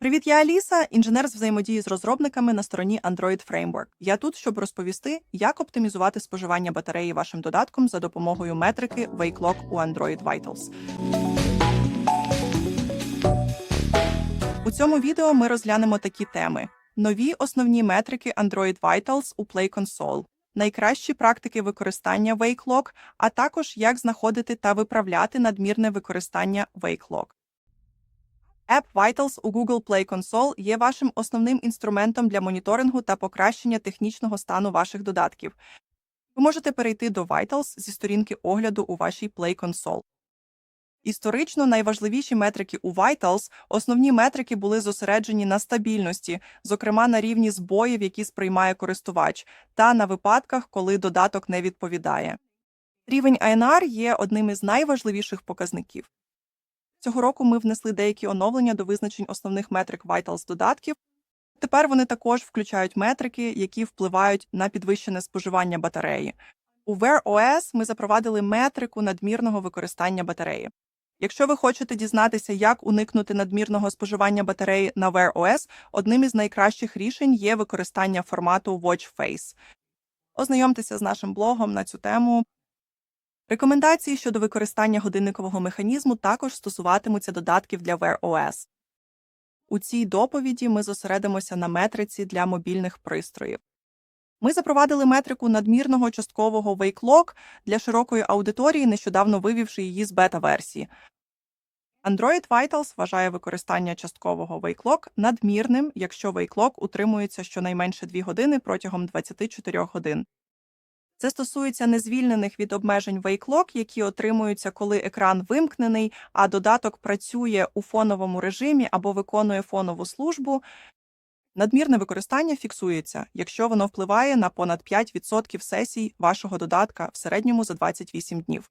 Привіт, я Аліса, інженер з взаємодії з розробниками на стороні Android Framework. Я тут, щоб розповісти, як оптимізувати споживання батареї вашим додатком за допомогою метрики Wake у Android Vitals. У цьому відео ми розглянемо такі теми: нові основні метрики Android Vitals у Play Console, найкращі практики використання Wake Lock, а також як знаходити та виправляти надмірне використання Wake Lock. App Vitals у Google Play Console є вашим основним інструментом для моніторингу та покращення технічного стану ваших додатків. Ви можете перейти до Vitals зі сторінки огляду у вашій Play Console. Історично найважливіші метрики у Vitals, основні метрики були зосереджені на стабільності, зокрема на рівні збоїв, які сприймає користувач, та на випадках, коли додаток не відповідає. Рівень INR є одним із найважливіших показників. Цього року ми внесли деякі оновлення до визначень основних метрик Vitals додатків. Тепер вони також включають метрики, які впливають на підвищене споживання батареї. У Wear OS ми запровадили метрику надмірного використання батареї. Якщо ви хочете дізнатися, як уникнути надмірного споживання батареї на Wear OS, одним із найкращих рішень є використання формату Watch Face. Ознайомтеся з нашим блогом на цю тему. Рекомендації щодо використання годинникового механізму також стосуватимуться додатків для Wear OS. У цій доповіді ми зосередимося на метриці для мобільних пристроїв. Ми запровадили метрику надмірного часткового Lock для широкої аудиторії, нещодавно вивівши її з бета-версії. Android Vitals вважає використання часткового Lock надмірним, якщо Lock утримується щонайменше 2 години протягом 24 годин. Це стосується незвільнених від обмежень вейклок, які отримуються, коли екран вимкнений, а додаток працює у фоновому режимі або виконує фонову службу. Надмірне використання фіксується, якщо воно впливає на понад 5% сесій вашого додатка в середньому за 28 днів.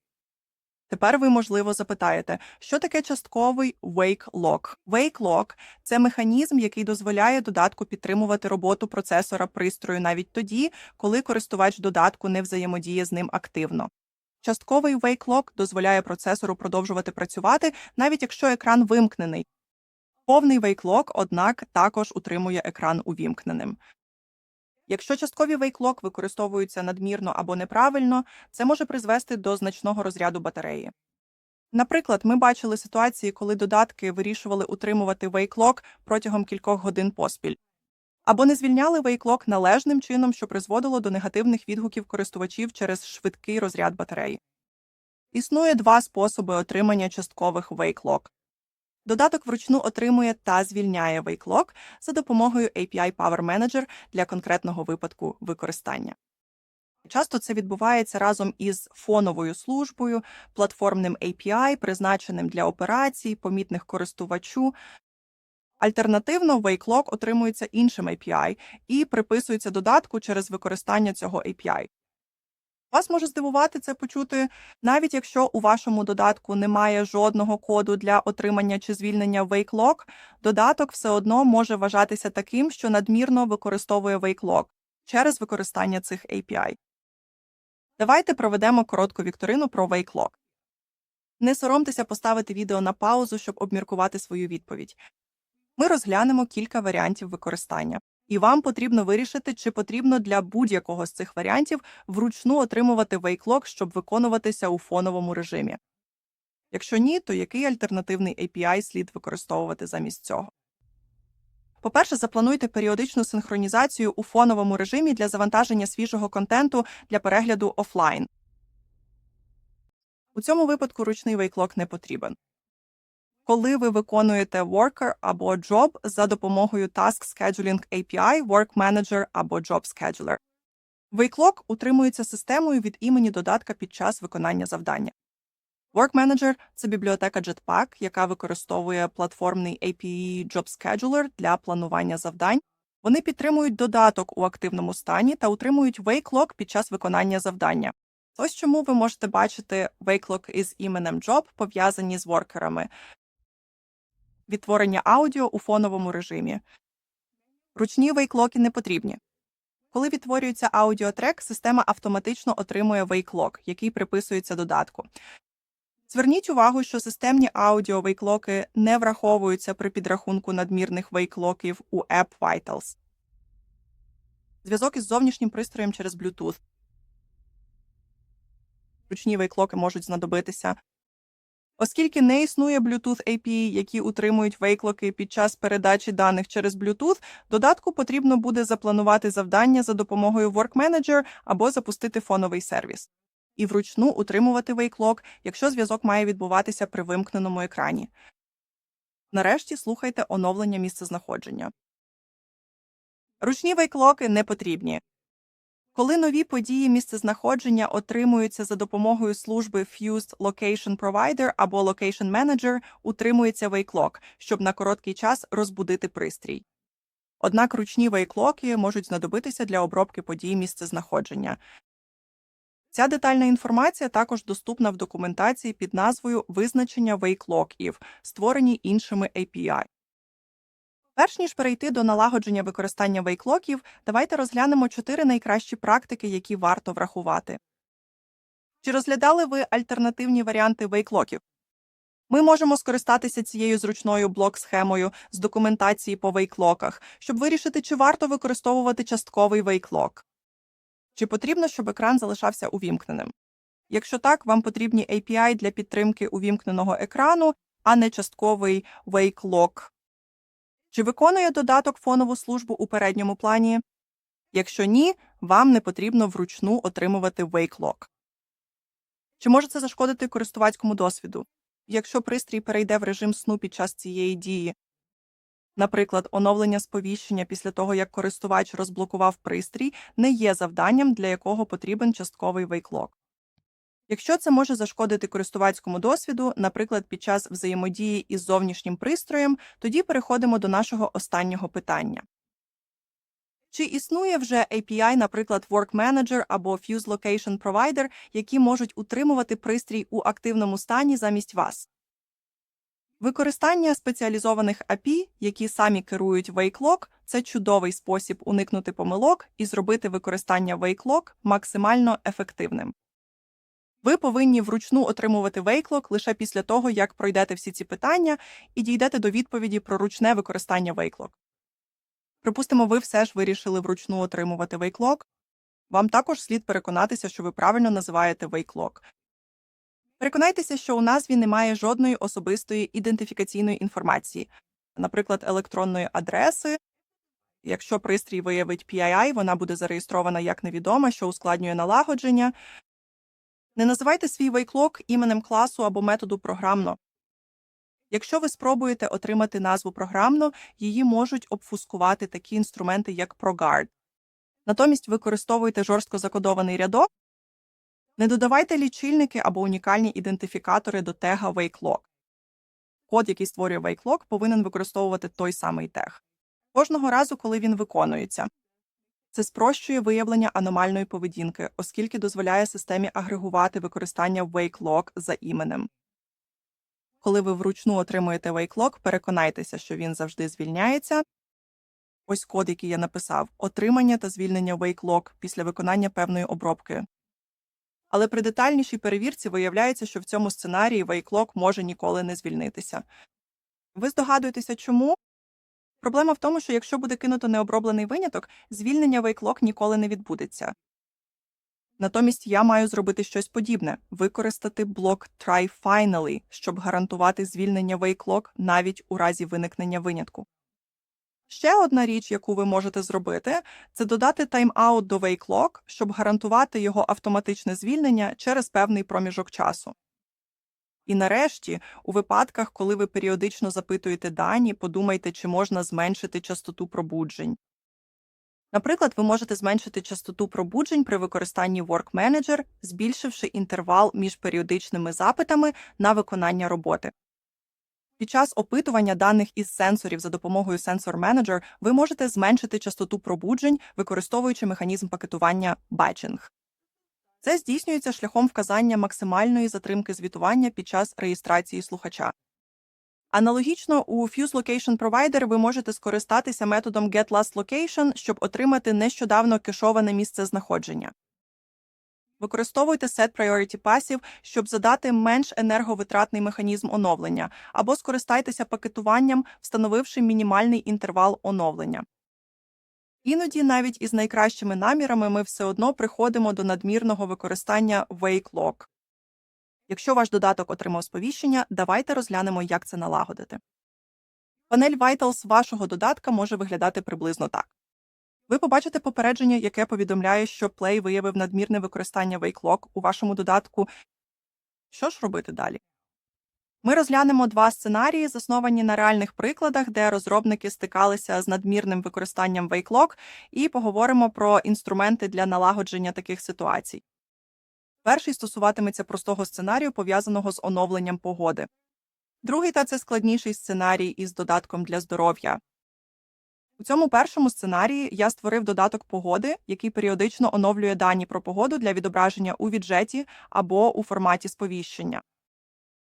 Тепер ви, можливо, запитаєте, що таке частковий Wake Lock? Wake Lock – це механізм, який дозволяє додатку підтримувати роботу процесора пристрою навіть тоді, коли користувач додатку не взаємодіє з ним активно. Частковий Wake Lock дозволяє процесору продовжувати працювати, навіть якщо екран вимкнений. Повний Lock, однак, також утримує екран увімкненим. Якщо часткові вейклок використовуються надмірно або неправильно, це може призвести до значного розряду батареї. Наприклад, ми бачили ситуації, коли додатки вирішували утримувати вейклок протягом кількох годин поспіль, або не звільняли вейклок належним чином, що призводило до негативних відгуків користувачів через швидкий розряд батареї. Існує два способи отримання часткових вейклок. Додаток вручну отримує та звільняє Lock за допомогою API Power Manager для конкретного випадку використання. Часто це відбувається разом із фоновою службою, платформним API, призначеним для операцій, помітних користувачу. Альтернативно, Lock отримується іншим API і приписується додатку через використання цього API. Вас може здивувати це почути, навіть якщо у вашому додатку немає жодного коду для отримання чи звільнення Wake Lock, додаток все одно може вважатися таким, що надмірно використовує Wake Lock через використання цих API. Давайте проведемо коротку вікторину про Wake Lock. Не соромтеся поставити відео на паузу, щоб обміркувати свою відповідь. Ми розглянемо кілька варіантів використання і вам потрібно вирішити, чи потрібно для будь-якого з цих варіантів вручну отримувати вейклок, щоб виконуватися у фоновому режимі. Якщо ні, то який альтернативний API слід використовувати замість цього? По-перше, заплануйте періодичну синхронізацію у фоновому режимі для завантаження свіжого контенту для перегляду офлайн. У цьому випадку ручний вейклок не потрібен коли ви виконуєте Worker або Job за допомогою Task Scheduling API, Work Manager або Job Scheduler. Wake утримується системою від імені додатка під час виконання завдання. Work Manager – це бібліотека Jetpack, яка використовує платформний API Job Scheduler для планування завдань. Вони підтримують додаток у активному стані та утримують Wake під час виконання завдання. Ось чому ви можете бачити Wake із іменем Job пов'язані з воркерами відтворення аудіо у фоновому режимі. Ручні вейклоки не потрібні. Коли відтворюється аудіотрек, система автоматично отримує вейклок, який приписується додатку. Зверніть увагу, що системні аудіо вейклоки не враховуються при підрахунку надмірних вейклоків у App Vitals. Зв'язок із зовнішнім пристроєм через Bluetooth. Ручні вейклоки можуть знадобитися. Оскільки не існує Bluetooth API, які утримують вейклоки під час передачі даних через Bluetooth, додатку потрібно буде запланувати завдання за допомогою Work Manager або запустити фоновий сервіс. І вручну утримувати вейклок, якщо зв'язок має відбуватися при вимкненому екрані. Нарешті слухайте оновлення місцезнаходження. Ручні вейклоки не потрібні. Коли нові події місцезнаходження отримуються за допомогою служби Fused Location Provider або Location Manager, утримується вейклок, щоб на короткий час розбудити пристрій. Однак ручні вейклоки можуть знадобитися для обробки подій місцезнаходження. Ця детальна інформація також доступна в документації під назвою Визначення вейклоків, створені іншими API. Перш ніж перейти до налагодження використання вейклоків, давайте розглянемо чотири найкращі практики, які варто врахувати. Чи розглядали ви альтернативні варіанти вейклоків? Ми можемо скористатися цією зручною блок-схемою з документації по вейклоках, щоб вирішити, чи варто використовувати частковий вейклок. Чи потрібно, щоб екран залишався увімкненим? Якщо так, вам потрібні API для підтримки увімкненого екрану, а не частковий вейклок. Чи виконує додаток фонову службу у передньому плані? Якщо ні, вам не потрібно вручну отримувати wake-lock. Чи може це зашкодити користувацькому досвіду? Якщо пристрій перейде в режим сну під час цієї дії, наприклад, оновлення сповіщення після того, як користувач розблокував пристрій, не є завданням, для якого потрібен частковий wake-lock. Якщо це може зашкодити користувацькому досвіду, наприклад, під час взаємодії із зовнішнім пристроєм, тоді переходимо до нашого останнього питання. Чи існує вже API, наприклад, Work Manager або Fuse Location Provider, які можуть утримувати пристрій у активному стані замість вас? Використання спеціалізованих API, які самі керують WakeLock, це чудовий спосіб уникнути помилок і зробити використання WakeLock максимально ефективним. Ви повинні вручну отримувати вейклок лише після того, як пройдете всі ці питання і дійдете до відповіді про ручне використання вейклок. Припустимо, ви все ж вирішили вручну отримувати вейклок. Вам також слід переконатися, що ви правильно називаєте вейклок. Переконайтеся, що у назві немає жодної особистої ідентифікаційної інформації, наприклад, електронної адреси. Якщо пристрій виявить PII, вона буде зареєстрована як невідома, що ускладнює налагодження. Не називайте свій вейклок іменем класу або методу програмно. Якщо ви спробуєте отримати назву програмно, її можуть обфускувати такі інструменти, як ProGuard. Натомість використовуйте жорстко закодований рядок. Не додавайте лічильники або унікальні ідентифікатори до тега wake-lock. Код, який створює wake-lock, повинен використовувати той самий тег. Кожного разу, коли він виконується. Це спрощує виявлення аномальної поведінки, оскільки дозволяє системі агрегувати використання wake-lock за іменем. Коли ви вручну отримуєте wake-lock, переконайтеся, що він завжди звільняється. Ось код, який я написав отримання та звільнення wake-lock після виконання певної обробки. Але при детальнішій перевірці виявляється, що в цьому сценарії wake-lock може ніколи не звільнитися. Ви здогадуєтеся, чому? Проблема в тому, що якщо буде кинуто необроблений виняток, звільнення вейклок ніколи не відбудеться. Натомість я маю зробити щось подібне використати блок Try Finally, щоб гарантувати звільнення вейклок навіть у разі виникнення винятку. Ще одна річ, яку ви можете зробити, це додати тайм-аут до вейклок, щоб гарантувати його автоматичне звільнення через певний проміжок часу. І нарешті, у випадках, коли ви періодично запитуєте дані, подумайте, чи можна зменшити частоту пробуджень. Наприклад, ви можете зменшити частоту пробуджень при використанні Work Manager, збільшивши інтервал між періодичними запитами на виконання роботи. Під час опитування даних із сенсорів за допомогою Sensor Manager ви можете зменшити частоту пробуджень, використовуючи механізм пакетування Batching. Це здійснюється шляхом вказання максимальної затримки звітування під час реєстрації слухача. Аналогічно у Fuse Location Provider ви можете скористатися методом GetLastLocation, щоб отримати нещодавно кешоване місце знаходження. Використовуйте Set Priority Passive, щоб задати менш енерговитратний механізм оновлення, або скористайтеся пакетуванням, встановивши мінімальний інтервал оновлення. Іноді навіть із найкращими намірами ми все одно приходимо до надмірного використання Wake Lock. Якщо ваш додаток отримав сповіщення, давайте розглянемо, як це налагодити. Панель Vitals вашого додатка може виглядати приблизно так. Ви побачите попередження, яке повідомляє, що Play виявив надмірне використання WakeLock у вашому додатку. Що ж робити далі? Ми розглянемо два сценарії, засновані на реальних прикладах, де розробники стикалися з надмірним використанням WakeLock, і поговоримо про інструменти для налагодження таких ситуацій. Перший стосуватиметься простого сценарію, пов'язаного з оновленням погоди. Другий та це складніший сценарій із додатком для здоров'я. У цьому першому сценарії я створив додаток погоди, який періодично оновлює дані про погоду для відображення у віджеті або у форматі сповіщення.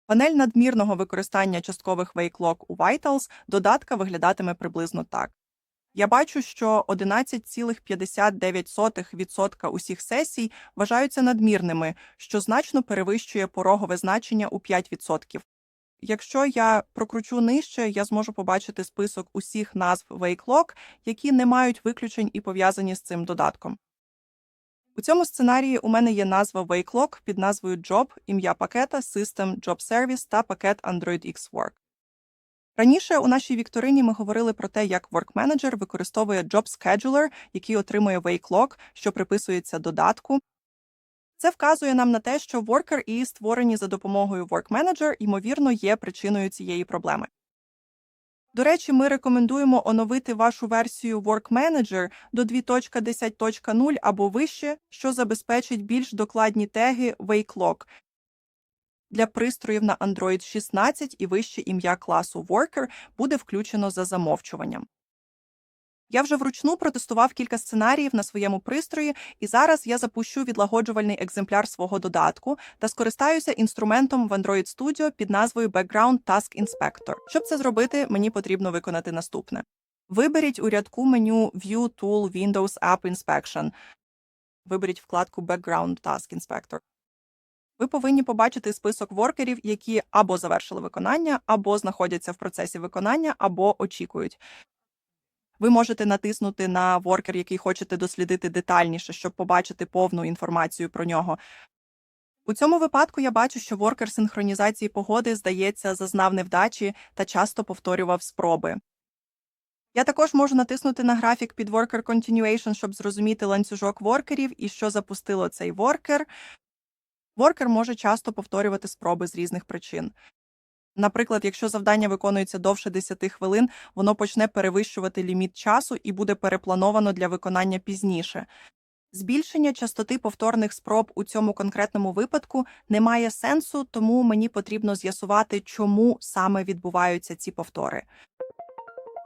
Панель надмірного використання часткових WakeLock у Vitals додатка виглядатиме приблизно так. Я бачу, що 11,59% усіх сесій вважаються надмірними, що значно перевищує порогове значення у 5%. Якщо я прокручу нижче, я зможу побачити список усіх назв WakeLock, які не мають виключень і пов'язані з цим додатком. У цьому сценарії у мене є назва WakeLock під назвою Job, ім'я пакета, System, Job Service та пакет Android X Work. Раніше у нашій вікторині ми говорили про те, як Work Manager використовує Job Scheduler, який отримує WakeLock, що приписується додатку. Це вказує нам на те, що Worker і створені за допомогою Work Manager, ймовірно, є причиною цієї проблеми. До речі, ми рекомендуємо оновити вашу версію Work Manager до 2.10.0 або вище, що забезпечить більш докладні теги WakeLock для пристроїв на Android 16 і вище ім'я класу Worker буде включено за замовчуванням. Я вже вручну протестував кілька сценаріїв на своєму пристрої, і зараз я запущу відлагоджувальний екземпляр свого додатку та скористаюся інструментом в Android Studio під назвою Background Task Inspector. Щоб це зробити, мені потрібно виконати наступне. Виберіть у рядку меню View Tool Windows App Inspection. Виберіть вкладку Background Task Inspector. Ви повинні побачити список воркерів, які або завершили виконання, або знаходяться в процесі виконання, або очікують. Ви можете натиснути на воркер, який хочете дослідити детальніше, щоб побачити повну інформацію про нього. У цьому випадку я бачу, що воркер синхронізації погоди, здається, зазнав невдачі та часто повторював спроби. Я також можу натиснути на графік під Worker Continuation, щоб зрозуміти ланцюжок воркерів і що запустило цей воркер. Воркер може часто повторювати спроби з різних причин. Наприклад, якщо завдання виконується довше 10 хвилин, воно почне перевищувати ліміт часу і буде переплановано для виконання пізніше. Збільшення частоти повторних спроб у цьому конкретному випадку не має сенсу, тому мені потрібно з'ясувати, чому саме відбуваються ці повтори.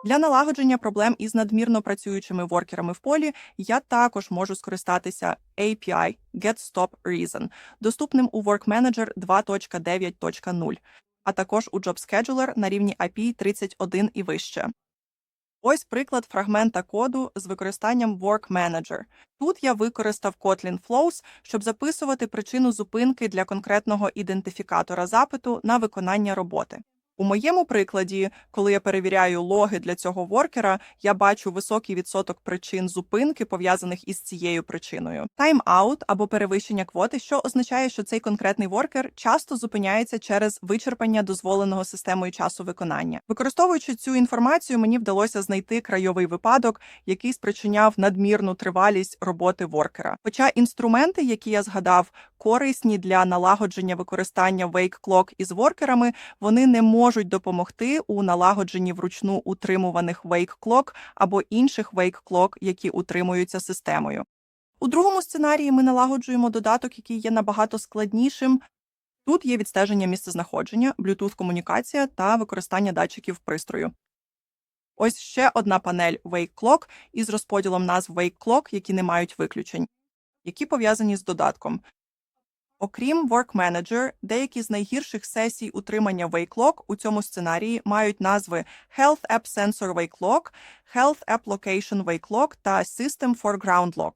Для налагодження проблем із надмірно працюючими воркерами в полі я також можу скористатися API GetStopReason, доступним у Work Manager 2.9.0 а також у Job Scheduler на рівні API 31 і вище. Ось приклад фрагмента коду з використанням Work Manager. Тут я використав Kotlin Flows, щоб записувати причину зупинки для конкретного ідентифікатора запиту на виконання роботи. У моєму прикладі, коли я перевіряю логи для цього воркера, я бачу високий відсоток причин зупинки, пов'язаних із цією причиною. Тайм-аут або перевищення квоти, що означає, що цей конкретний воркер часто зупиняється через вичерпання дозволеного системою часу виконання. Використовуючи цю інформацію, мені вдалося знайти крайовий випадок, який спричиняв надмірну тривалість роботи воркера. Хоча інструменти, які я згадав, корисні для налагодження використання wake clock із воркерами, вони не можуть допомогти у налагодженні вручну утримуваних wake clock або інших wake clock, які утримуються системою. У другому сценарії ми налагоджуємо додаток, який є набагато складнішим. Тут є відстеження місцезнаходження, Bluetooth комунікація та використання датчиків пристрою. Ось ще одна панель Wake Clock із розподілом назв Wake Clock, які не мають виключень, які пов'язані з додатком. Окрім Work Manager, деякі з найгірших сесій утримання WakeLock у цьому сценарії мають назви Health App Sensor WakeLock, Health App Location WakeLock та System for Ground Lock.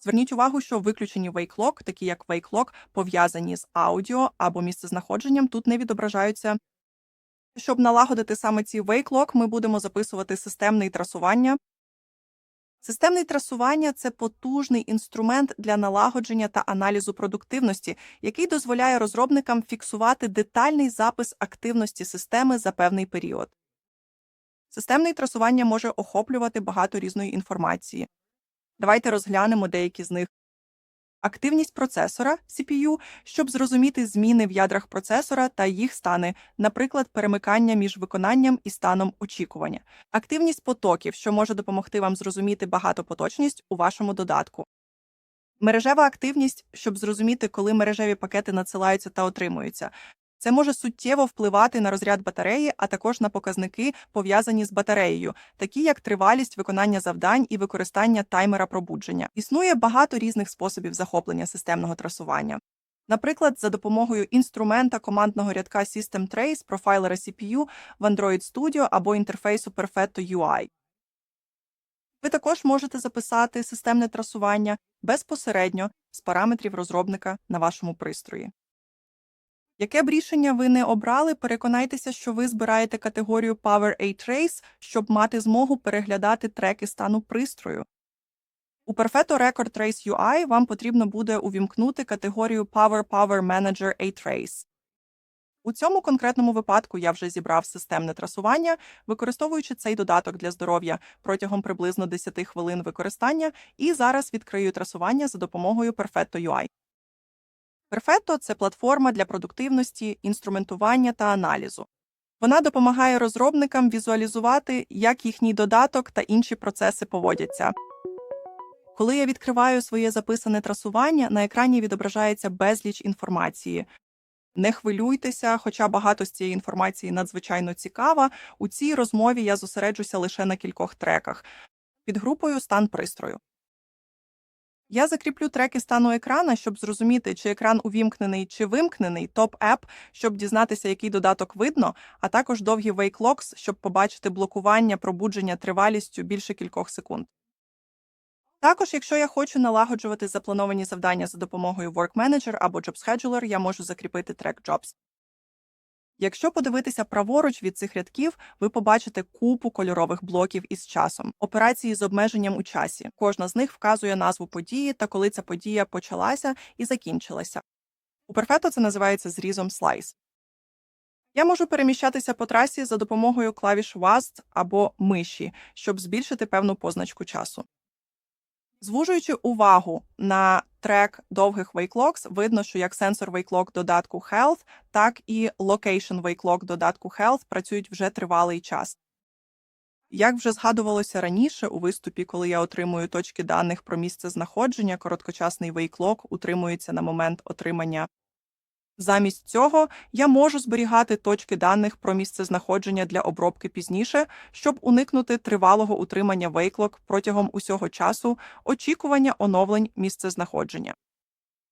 Зверніть увагу, що виключені wake lock, такі як wake lock, пов'язані з аудіо або місцезнаходженням, тут не відображаються. Щоб налагодити саме ці wake lock, ми будемо записувати системне трасування. Системне трасування це потужний інструмент для налагодження та аналізу продуктивності, який дозволяє розробникам фіксувати детальний запис активності системи за певний період. Системне трасування може охоплювати багато різної інформації. Давайте розглянемо деякі з них. Активність процесора CPU, щоб зрозуміти зміни в ядрах процесора та їх стани, наприклад, перемикання між виконанням і станом очікування. Активність потоків, що може допомогти вам зрозуміти багатопоточність у вашому додатку. Мережева активність, щоб зрозуміти, коли мережеві пакети надсилаються та отримуються. Це може суттєво впливати на розряд батареї, а також на показники, пов'язані з батареєю, такі як тривалість виконання завдань і використання таймера пробудження. Існує багато різних способів захоплення системного трасування. Наприклад, за допомогою інструмента командного рядка System Trace, профайлера CPU в Android Studio або інтерфейсу Perfetto UI. Ви також можете записати системне трасування безпосередньо з параметрів розробника на вашому пристрої. Яке б рішення ви не обрали, переконайтеся, що ви збираєте категорію Power A Trace, щоб мати змогу переглядати треки стану пристрою. У Perfetto Record Trace UI вам потрібно буде увімкнути категорію Power Power Manager A Trace. У цьому конкретному випадку я вже зібрав системне трасування, використовуючи цей додаток для здоров'я протягом приблизно 10 хвилин використання, і зараз відкрию трасування за допомогою Perfetto UI. Perfetto – це платформа для продуктивності, інструментування та аналізу. Вона допомагає розробникам візуалізувати, як їхній додаток та інші процеси поводяться. Коли я відкриваю своє записане трасування, на екрані відображається безліч інформації. Не хвилюйтеся, хоча багато з цієї інформації надзвичайно цікава. У цій розмові я зосереджуся лише на кількох треках під групою стан пристрою. Я закріплю треки стану екрана, щоб зрозуміти, чи екран увімкнений чи вимкнений, топ-еп, щоб дізнатися, який додаток видно, а також довгі locks, щоб побачити блокування пробудження тривалістю більше кількох секунд. Також, якщо я хочу налагоджувати заплановані завдання за допомогою Work Manager або Job Scheduler, я можу закріпити трек Jobs. Якщо подивитися праворуч від цих рядків, ви побачите купу кольорових блоків із часом, операції з обмеженням у часі. Кожна з них вказує назву події та коли ця подія почалася і закінчилася. У Perfetto це називається зрізом Slice. Я можу переміщатися по трасі за допомогою клавіш WASD або миші, щоб збільшити певну позначку часу. Звужуючи увагу на трек довгих wake видно, що як сенсор wake додатку Health, так і Location wake додатку Health працюють вже тривалий час. Як вже згадувалося раніше у виступі, коли я отримую точки даних про місце знаходження, короткочасний wake утримується на момент отримання Замість цього я можу зберігати точки даних про місцезнаходження для обробки пізніше, щоб уникнути тривалого утримання вейклок протягом усього часу очікування оновлень місцезнаходження.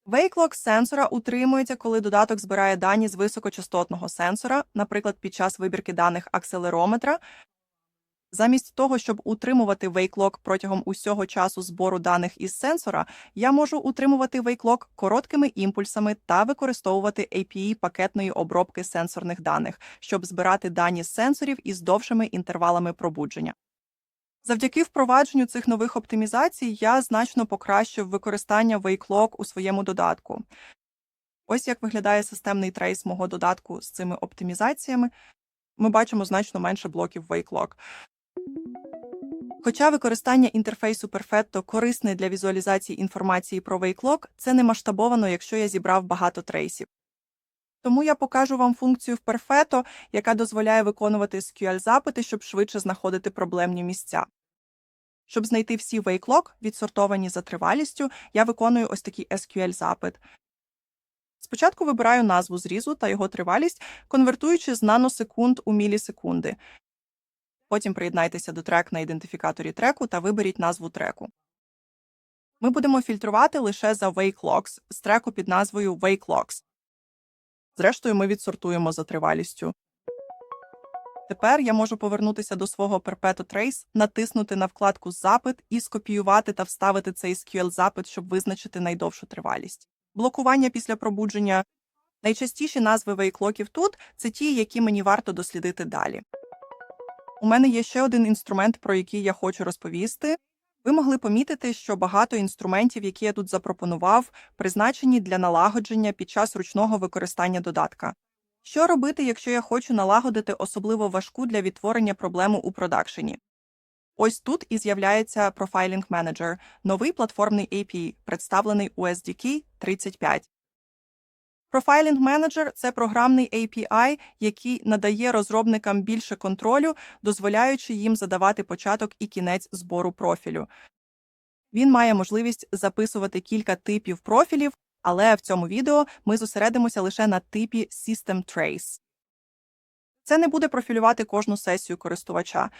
Вейклок сенсора утримується, коли додаток збирає дані з високочастотного сенсора, наприклад, під час вибірки даних акселерометра, Замість того, щоб утримувати вейклок протягом усього часу збору даних із сенсора, я можу утримувати вейклок короткими імпульсами та використовувати API пакетної обробки сенсорних даних, щоб збирати дані з сенсорів із довшими інтервалами пробудження. Завдяки впровадженню цих нових оптимізацій я значно покращив використання WakeLog у своєму додатку. Ось як виглядає системний трейс мого додатку з цими оптимізаціями. Ми бачимо значно менше блоків WakeLog. Хоча використання інтерфейсу Perfetto корисне для візуалізації інформації про вейклок, це не масштабовано, якщо я зібрав багато трейсів. Тому я покажу вам функцію в Perfetto, яка дозволяє виконувати SQL-запити, щоб швидше знаходити проблемні місця. Щоб знайти всі вейклок, відсортовані за тривалістю, я виконую ось такий SQL-запит. Спочатку вибираю назву зрізу та його тривалість, конвертуючи з наносекунд у мілісекунди. Потім приєднайтеся до трек на ідентифікаторі треку та виберіть назву треку. Ми будемо фільтрувати лише за WakeLogs з треку під назвою WakeLogs. Зрештою, ми відсортуємо за тривалістю. Тепер я можу повернутися до свого Perpetual Trace, натиснути на вкладку Запит і скопіювати та вставити цей SQL-запит, щоб визначити найдовшу тривалість. Блокування після пробудження. Найчастіші назви вейклоків тут це ті, які мені варто дослідити далі. У мене є ще один інструмент, про який я хочу розповісти. Ви могли помітити, що багато інструментів, які я тут запропонував, призначені для налагодження під час ручного використання додатка. Що робити, якщо я хочу налагодити особливо важку для відтворення проблему у продакшені? Ось тут і з'являється Profiling Manager, новий платформний API, представлений у SDK 35. Profiling Manager – це програмний API, який надає розробникам більше контролю, дозволяючи їм задавати початок і кінець збору профілю. Він має можливість записувати кілька типів профілів, але в цьому відео ми зосередимося лише на типі System Trace. Це не буде профілювати кожну сесію користувача.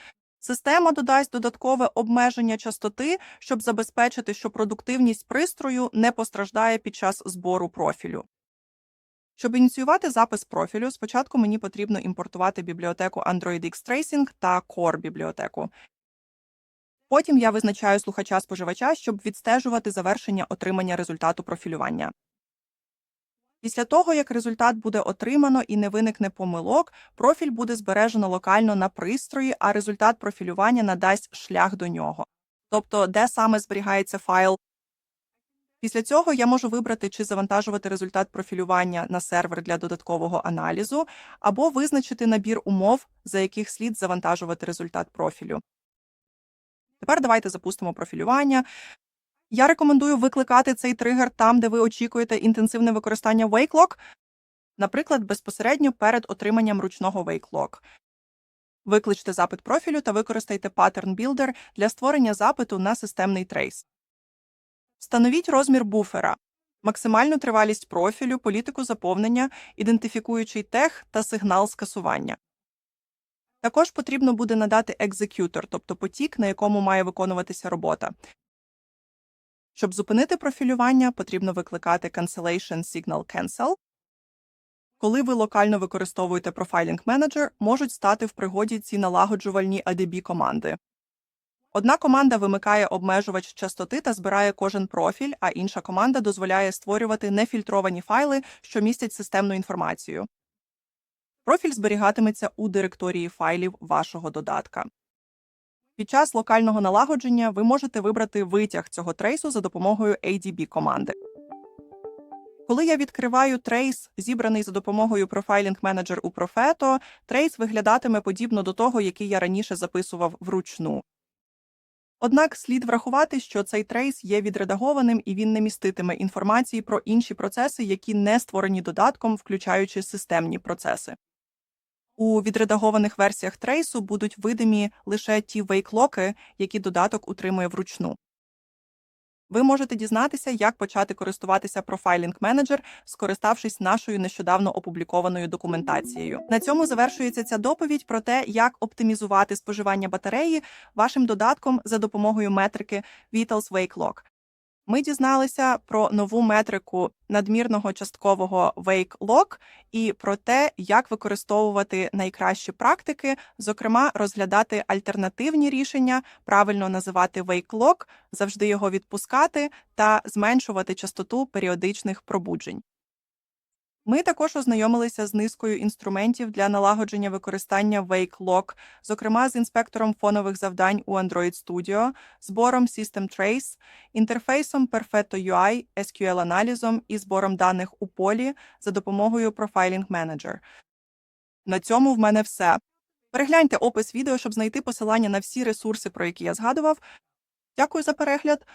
Система додасть додаткове обмеження частоти, щоб забезпечити, що продуктивність пристрою не постраждає під час збору профілю. Щоб ініціювати запис профілю, спочатку мені потрібно імпортувати бібліотеку Android X Tracing та Core бібліотеку. Потім я визначаю слухача споживача, щоб відстежувати завершення отримання результату профілювання. Після того, як результат буде отримано і не виникне помилок, профіль буде збережено локально на пристрої, а результат профілювання надасть шлях до нього. Тобто, де саме зберігається файл. Після цього я можу вибрати, чи завантажувати результат профілювання на сервер для додаткового аналізу, або визначити набір умов, за яких слід завантажувати результат профілю. Тепер давайте запустимо профілювання. Я рекомендую викликати цей тригер там, де ви очікуєте інтенсивне використання WakeLock, наприклад, безпосередньо перед отриманням ручного WakeLock. Викличте запит профілю та використайте Pattern Builder для створення запиту на системний трейс. Встановіть розмір буфера, максимальну тривалість профілю, політику заповнення, ідентифікуючий тег та сигнал скасування. Також потрібно буде надати екзекютор, тобто потік, на якому має виконуватися робота. Щоб зупинити профілювання, потрібно викликати Cancellation Signal Cancel. Коли ви локально використовуєте Profiling Manager, можуть стати в пригоді ці налагоджувальні ADB команди. Одна команда вимикає обмежувач частоти та збирає кожен профіль, а інша команда дозволяє створювати нефільтровані файли, що містять системну інформацію. Профіль зберігатиметься у директорії файлів вашого додатка. Під час локального налагодження ви можете вибрати витяг цього трейсу за допомогою ADB команди. Коли я відкриваю трейс, зібраний за допомогою Profiling Manager у Profeto, трейс виглядатиме подібно до того, який я раніше записував вручну. Однак слід врахувати, що цей трейс є відредагованим і він не міститиме інформації про інші процеси, які не створені додатком, включаючи системні процеси. У відредагованих версіях трейсу будуть видимі лише ті вейклоки, які додаток утримує вручну. Ви можете дізнатися, як почати користуватися Profiling Manager, скориставшись нашою нещодавно опублікованою документацією. На цьому завершується ця доповідь про те, як оптимізувати споживання батареї вашим додатком за допомогою метрики Vitals Wake Lock. Ми дізналися про нову метрику надмірного часткового Wake Lock і про те, як використовувати найкращі практики, зокрема, розглядати альтернативні рішення, правильно називати Wake Lock, завжди його відпускати та зменшувати частоту періодичних пробуджень. Ми також ознайомилися з низкою інструментів для налагодження використання Wake Lock, зокрема з інспектором фонових завдань у Android Studio, збором System Trace, інтерфейсом Perfetto UI, SQL-аналізом і збором даних у полі за допомогою Profiling Manager. На цьому в мене все. Перегляньте опис відео, щоб знайти посилання на всі ресурси, про які я згадував. Дякую за перегляд.